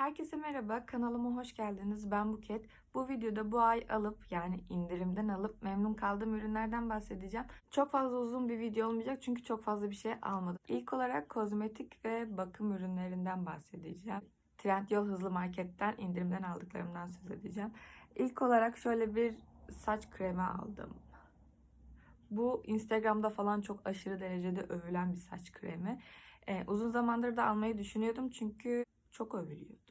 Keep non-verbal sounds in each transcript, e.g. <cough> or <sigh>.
Herkese merhaba, kanalıma hoş geldiniz. Ben Buket. Bu videoda bu ay alıp yani indirimden alıp memnun kaldığım ürünlerden bahsedeceğim. Çok fazla uzun bir video olmayacak çünkü çok fazla bir şey almadım. İlk olarak kozmetik ve bakım ürünlerinden bahsedeceğim. Trendyol Hızlı Market'ten indirimden aldıklarımdan söz edeceğim. İlk olarak şöyle bir saç kremi aldım. Bu Instagram'da falan çok aşırı derecede övülen bir saç kremi. Ee, uzun zamandır da almayı düşünüyordum çünkü çok övülüyordu.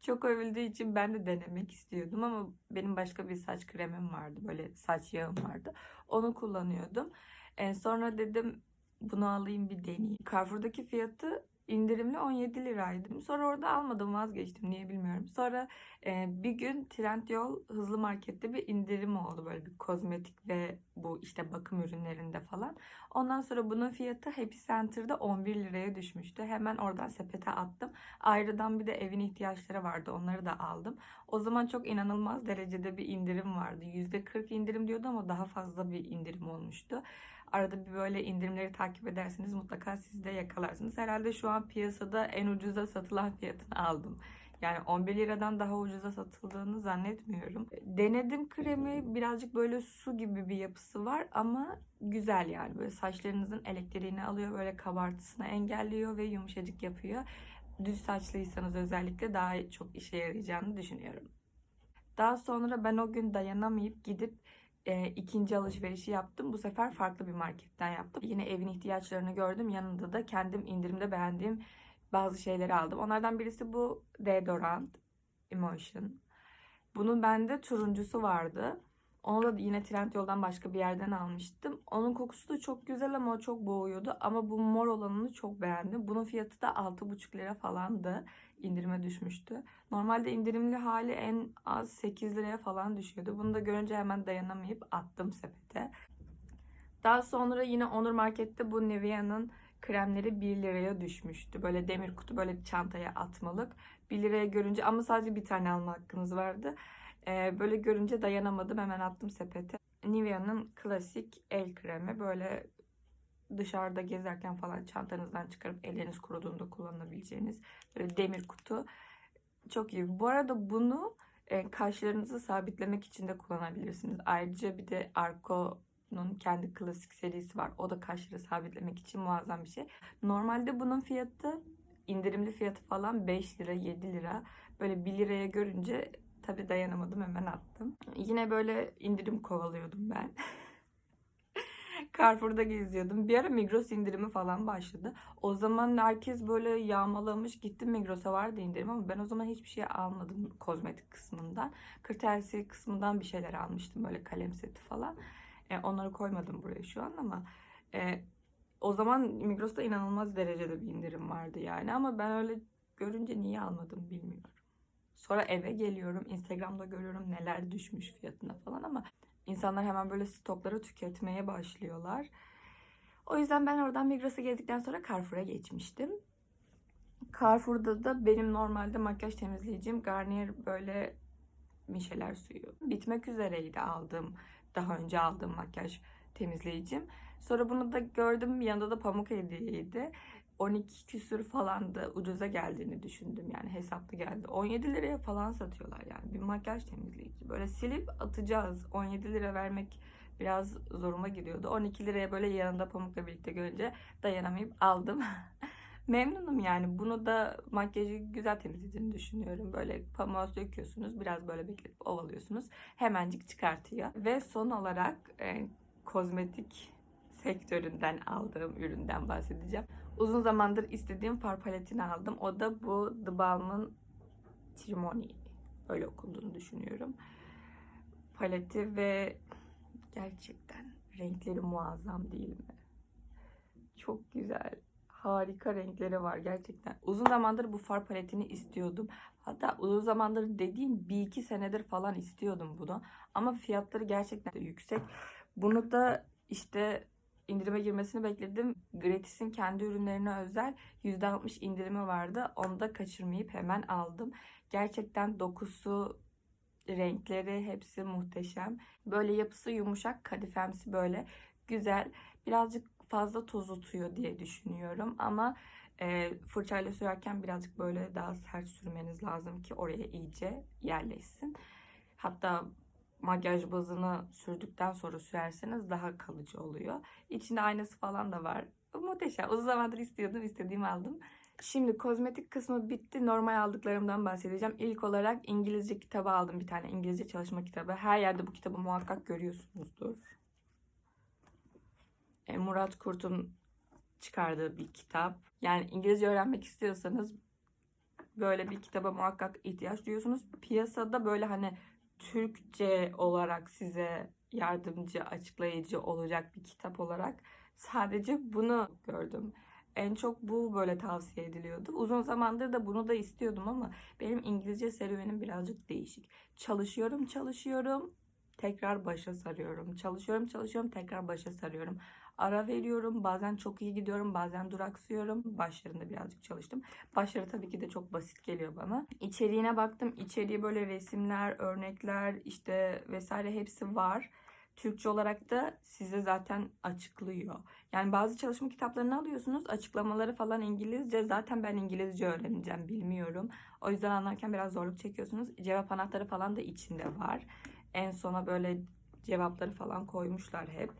Çok övüldüğü için ben de denemek istiyordum ama benim başka bir saç kremim vardı. Böyle saç yağım vardı. Onu kullanıyordum. Ee, sonra dedim bunu alayım bir deneyeyim. Carrefour'daki fiyatı indirimli 17 liraydı. Sonra orada almadım vazgeçtim niye bilmiyorum. Sonra e, bir gün Trendyol hızlı markette bir indirim oldu böyle bir kozmetik ve bu işte bakım ürünlerinde falan. Ondan sonra bunun fiyatı Happy Center'da 11 liraya düşmüştü. Hemen oradan sepete attım. Ayrıdan bir de evin ihtiyaçları vardı. Onları da aldım. O zaman çok inanılmaz derecede bir indirim vardı. %40 indirim diyordu ama daha fazla bir indirim olmuştu. Arada bir böyle indirimleri takip ederseniz mutlaka siz de yakalarsınız. Herhalde şu an piyasada en ucuza satılan <laughs> fiyatını aldım. Yani 11 liradan daha ucuza satıldığını zannetmiyorum. Denedim kremi birazcık böyle su gibi bir yapısı var ama güzel yani. Böyle saçlarınızın elektriğini alıyor böyle kabartısını engelliyor ve yumuşacık yapıyor. Düz saçlıysanız özellikle daha çok işe yarayacağını düşünüyorum. Daha sonra ben o gün dayanamayıp gidip e, ikinci alışverişi yaptım. Bu sefer farklı bir marketten yaptım. Yine evin ihtiyaçlarını gördüm. Yanında da kendim indirimde beğendiğim bazı şeyleri aldım. Onlardan birisi bu deodorant Emotion. Bunun bende turuncusu vardı. Onu da yine Trendyol'dan başka bir yerden almıştım. Onun kokusu da çok güzel ama o çok boğuyordu. Ama bu mor olanını çok beğendim. Bunun fiyatı da 6,5 lira falandı. İndirime düşmüştü. Normalde indirimli hali en az 8 liraya falan düşüyordu. Bunu da görünce hemen dayanamayıp attım sepete. Daha sonra yine Onur Market'te bu Nivea'nın kremleri 1 liraya düşmüştü. Böyle demir kutu böyle çantaya atmalık. 1 liraya görünce ama sadece bir tane alma hakkınız vardı. Ee, böyle görünce dayanamadım hemen attım sepete. Nivea'nın klasik el kremi böyle dışarıda gezerken falan çantanızdan çıkarıp elleriniz kuruduğunda kullanabileceğiniz böyle demir kutu. Çok iyi. Bu arada bunu e, kaşlarınızı sabitlemek için de kullanabilirsiniz. Ayrıca bir de Arco'nun kendi klasik serisi var. O da kaşları sabitlemek için muazzam bir şey. Normalde bunun fiyatı indirimli fiyatı falan 5 lira 7 lira. Böyle 1 liraya görünce tabii dayanamadım hemen attım. Yine böyle indirim kovalıyordum ben. <laughs> Carrefour'da geziyordum. Bir ara Migros indirimi falan başladı. O zaman herkes böyle yağmalamış. Gittim Migros'a vardı indirim ama ben o zaman hiçbir şey almadım kozmetik kısmından. Kırtasiye kısmından bir şeyler almıştım böyle kalem seti falan. E, onları koymadım buraya şu an ama e, o zaman Migros'ta inanılmaz derecede bir indirim vardı yani ama ben öyle görünce niye almadım bilmiyorum. Sonra eve geliyorum. Instagram'da görüyorum neler düşmüş fiyatına falan ama insanlar hemen böyle stokları tüketmeye başlıyorlar. O yüzden ben oradan Migros'a gezdikten sonra Carrefour'a geçmiştim. Carrefour'da da benim normalde makyaj temizleyicim Garnier böyle Micheller suyu. Bitmek üzereydi aldığım, daha önce aldığım makyaj temizleyicim. Sonra bunu da gördüm yanında da pamuk hediyeydi. 12 küsür falan da ucuza geldiğini düşündüm yani hesaplı geldi. 17 liraya falan satıyorlar yani bir makyaj temizleyici. Böyle silip atacağız. 17 lira vermek biraz zoruma gidiyordu. 12 liraya böyle yanında pamukla birlikte görünce dayanamayıp aldım. <laughs> Memnunum yani. Bunu da makyajı güzel temizlediğini düşünüyorum. Böyle pamuğa döküyorsunuz. Biraz böyle bekletip ovalıyorsunuz. Hemencik çıkartıyor. Ve son olarak e, kozmetik sektöründen aldığım üründen bahsedeceğim. Uzun zamandır istediğim far paletini aldım. O da bu The Balm'ın Trimony. Öyle okunduğunu düşünüyorum. Paleti ve gerçekten renkleri muazzam değil mi? Çok güzel. Harika renkleri var gerçekten. Uzun zamandır bu far paletini istiyordum. Hatta uzun zamandır dediğim bir iki senedir falan istiyordum bunu. Ama fiyatları gerçekten yüksek. Bunu da işte indirime girmesini bekledim. Gratis'in kendi ürünlerine özel %60 indirimi vardı. Onu da kaçırmayıp hemen aldım. Gerçekten dokusu, renkleri hepsi muhteşem. Böyle yapısı yumuşak, kadifemsi böyle güzel. Birazcık fazla toz tutuyor diye düşünüyorum ama E, fırçayla sürerken birazcık böyle daha sert sürmeniz lazım ki oraya iyice yerleşsin. Hatta makyaj bazını sürdükten sonra sürerseniz daha kalıcı oluyor. İçinde aynası falan da var. Muhteşem. Uzun zamandır istiyordum. istediğimi aldım. Şimdi kozmetik kısmı bitti. Normal aldıklarımdan bahsedeceğim. İlk olarak İngilizce kitabı aldım. Bir tane İngilizce çalışma kitabı. Her yerde bu kitabı muhakkak görüyorsunuzdur. E, Murat Kurt'un çıkardığı bir kitap. Yani İngilizce öğrenmek istiyorsanız böyle bir kitaba muhakkak ihtiyaç duyuyorsunuz. Piyasada böyle hani Türkçe olarak size yardımcı, açıklayıcı olacak bir kitap olarak sadece bunu gördüm. En çok bu böyle tavsiye ediliyordu. Uzun zamandır da bunu da istiyordum ama benim İngilizce serüvenim birazcık değişik. Çalışıyorum, çalışıyorum, tekrar başa sarıyorum. Çalışıyorum, çalışıyorum, tekrar başa sarıyorum. Ara veriyorum, bazen çok iyi gidiyorum, bazen duraksıyorum. Başlarında birazcık çalıştım. Başları tabii ki de çok basit geliyor bana. İçeriğine baktım. İçeriği böyle resimler, örnekler işte vesaire hepsi var. Türkçe olarak da size zaten açıklıyor. Yani bazı çalışma kitaplarını alıyorsunuz. Açıklamaları falan İngilizce. Zaten ben İngilizce öğreneceğim bilmiyorum. O yüzden anlarken biraz zorluk çekiyorsunuz. Cevap anahtarı falan da içinde var. En sona böyle cevapları falan koymuşlar hep.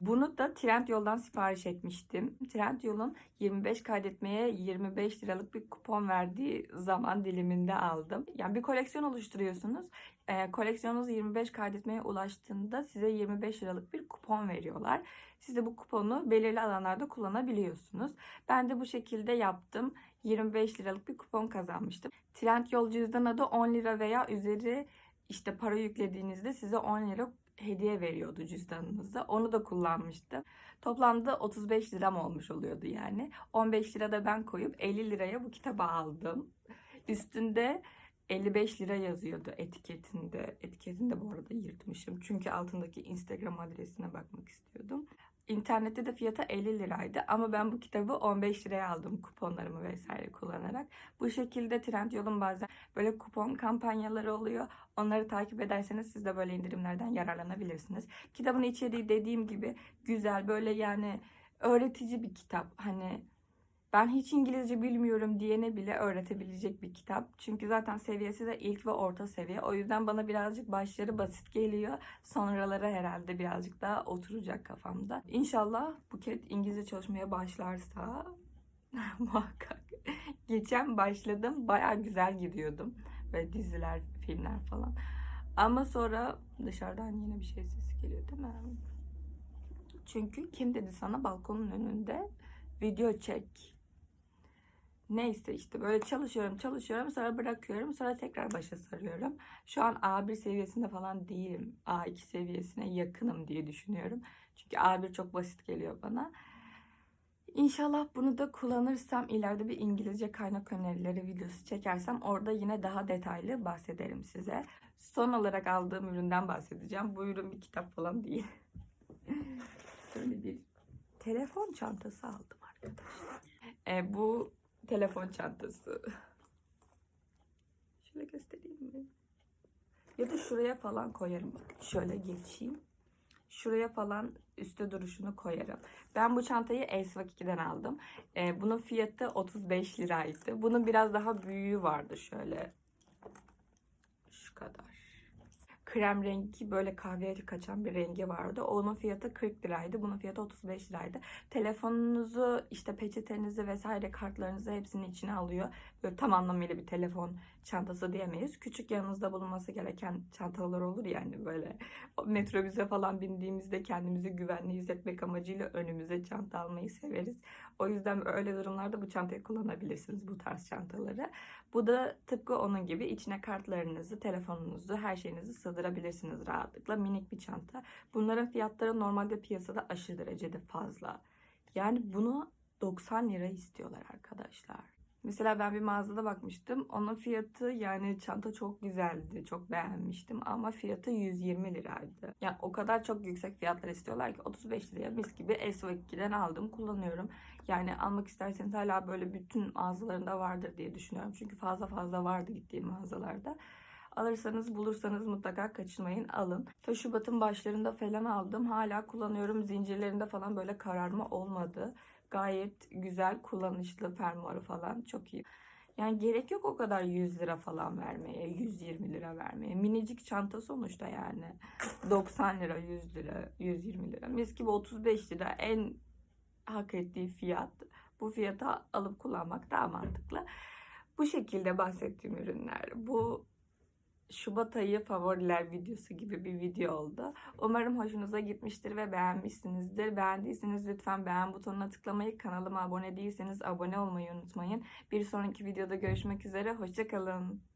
Bunu da Trendyol'dan sipariş etmiştim. Trendyol'un 25 kaydetmeye 25 liralık bir kupon verdiği zaman diliminde aldım. Yani bir koleksiyon oluşturuyorsunuz. Ee, koleksiyonunuz 25 kaydetmeye ulaştığında size 25 liralık bir kupon veriyorlar. Siz de bu kuponu belirli alanlarda kullanabiliyorsunuz. Ben de bu şekilde yaptım. 25 liralık bir kupon kazanmıştım. Trendyol cüzdan adı 10 lira veya üzeri işte para yüklediğinizde size 10 lira hediye veriyordu cüzdanınıza. Onu da kullanmıştım. Toplamda 35 liram olmuş oluyordu yani. 15 lira da ben koyup 50 liraya bu kitabı aldım. Üstünde 55 lira yazıyordu etiketinde. Etiketini de bu arada yırtmışım. Çünkü altındaki Instagram adresine bakmak istiyordum. İnternette de fiyata 50 liraydı ama ben bu kitabı 15 liraya aldım kuponlarımı vesaire kullanarak. Bu şekilde Trendyol'un bazen böyle kupon kampanyaları oluyor. Onları takip ederseniz siz de böyle indirimlerden yararlanabilirsiniz. Kitabın içeriği dediğim gibi güzel böyle yani öğretici bir kitap. Hani ben hiç İngilizce bilmiyorum diyene bile öğretebilecek bir kitap. Çünkü zaten seviyesi de ilk ve orta seviye. O yüzden bana birazcık başları basit geliyor. Sonraları herhalde birazcık daha oturacak kafamda. İnşallah Buket İngilizce çalışmaya başlarsa <laughs> muhakkak. Geçen başladım. Baya güzel gidiyordum. Böyle diziler, filmler falan. Ama sonra dışarıdan yine bir şey sesi geliyor değil mi? Çünkü kim dedi sana balkonun önünde video çek. Neyse işte böyle çalışıyorum çalışıyorum sonra bırakıyorum sonra tekrar başa sarıyorum. Şu an A1 seviyesinde falan değilim. A2 seviyesine yakınım diye düşünüyorum. Çünkü A1 çok basit geliyor bana. İnşallah bunu da kullanırsam ileride bir İngilizce kaynak önerileri videosu çekersem orada yine daha detaylı bahsederim size. Son olarak aldığım üründen bahsedeceğim. Bu ürün bir kitap falan değil. <laughs> Böyle bir telefon çantası aldım arkadaşlar. E, bu telefon çantası. Şöyle göstereyim mi? Ya da şuraya falan koyarım. Şöyle geçeyim. Şuraya falan üstte duruşunu koyarım. Ben bu çantayı Elsevak 2'den aldım. Ee, bunun fiyatı 35 liraydı. Bunun biraz daha büyüğü vardı şöyle. Şu kadar krem rengi böyle kahveye kaçan bir rengi vardı. Onun fiyatı 40 liraydı. Bunun fiyatı 35 liraydı. Telefonunuzu işte peçetenizi vesaire kartlarınızı hepsinin içine alıyor. Böyle tam anlamıyla bir telefon çantası diyemeyiz. Küçük yanınızda bulunması gereken çantalar olur yani böyle metrobüse falan bindiğimizde kendimizi güvenli hissetmek amacıyla önümüze çanta almayı severiz. O yüzden öyle durumlarda bu çantayı kullanabilirsiniz bu tarz çantaları. Bu da tıpkı onun gibi içine kartlarınızı, telefonunuzu, her şeyinizi sığdırabilirsiniz rahatlıkla. Minik bir çanta. Bunların fiyatları normalde piyasada aşırı derecede fazla. Yani bunu 90 lira istiyorlar arkadaşlar. Mesela ben bir mağazada bakmıştım. Onun fiyatı yani çanta çok güzeldi. Çok beğenmiştim ama fiyatı 120 liraydı. Yani o kadar çok yüksek fiyatlar istiyorlar ki 35 liraya mis gibi SO2'den aldım kullanıyorum. Yani almak isterseniz hala böyle bütün mağazalarında vardır diye düşünüyorum. Çünkü fazla fazla vardı gittiğim mağazalarda. Alırsanız bulursanız mutlaka kaçırmayın alın. Ta Şubat'ın başlarında falan aldım. Hala kullanıyorum. Zincirlerinde falan böyle kararma olmadı. Gayet güzel, kullanışlı fermuarı falan çok iyi. Yani gerek yok o kadar 100 lira falan vermeye, 120 lira vermeye. Minicik çanta sonuçta yani. 90 lira, 100 lira, 120 lira. Mis gibi 35 lira en hak ettiği fiyat. Bu fiyata alıp kullanmak daha mantıklı. Bu şekilde bahsettiğim ürünler. Bu Şubat ayı favoriler videosu gibi bir video oldu. Umarım hoşunuza gitmiştir ve beğenmişsinizdir. Beğendiyseniz lütfen beğen butonuna tıklamayı, kanalıma abone değilseniz abone olmayı unutmayın. Bir sonraki videoda görüşmek üzere, hoşçakalın.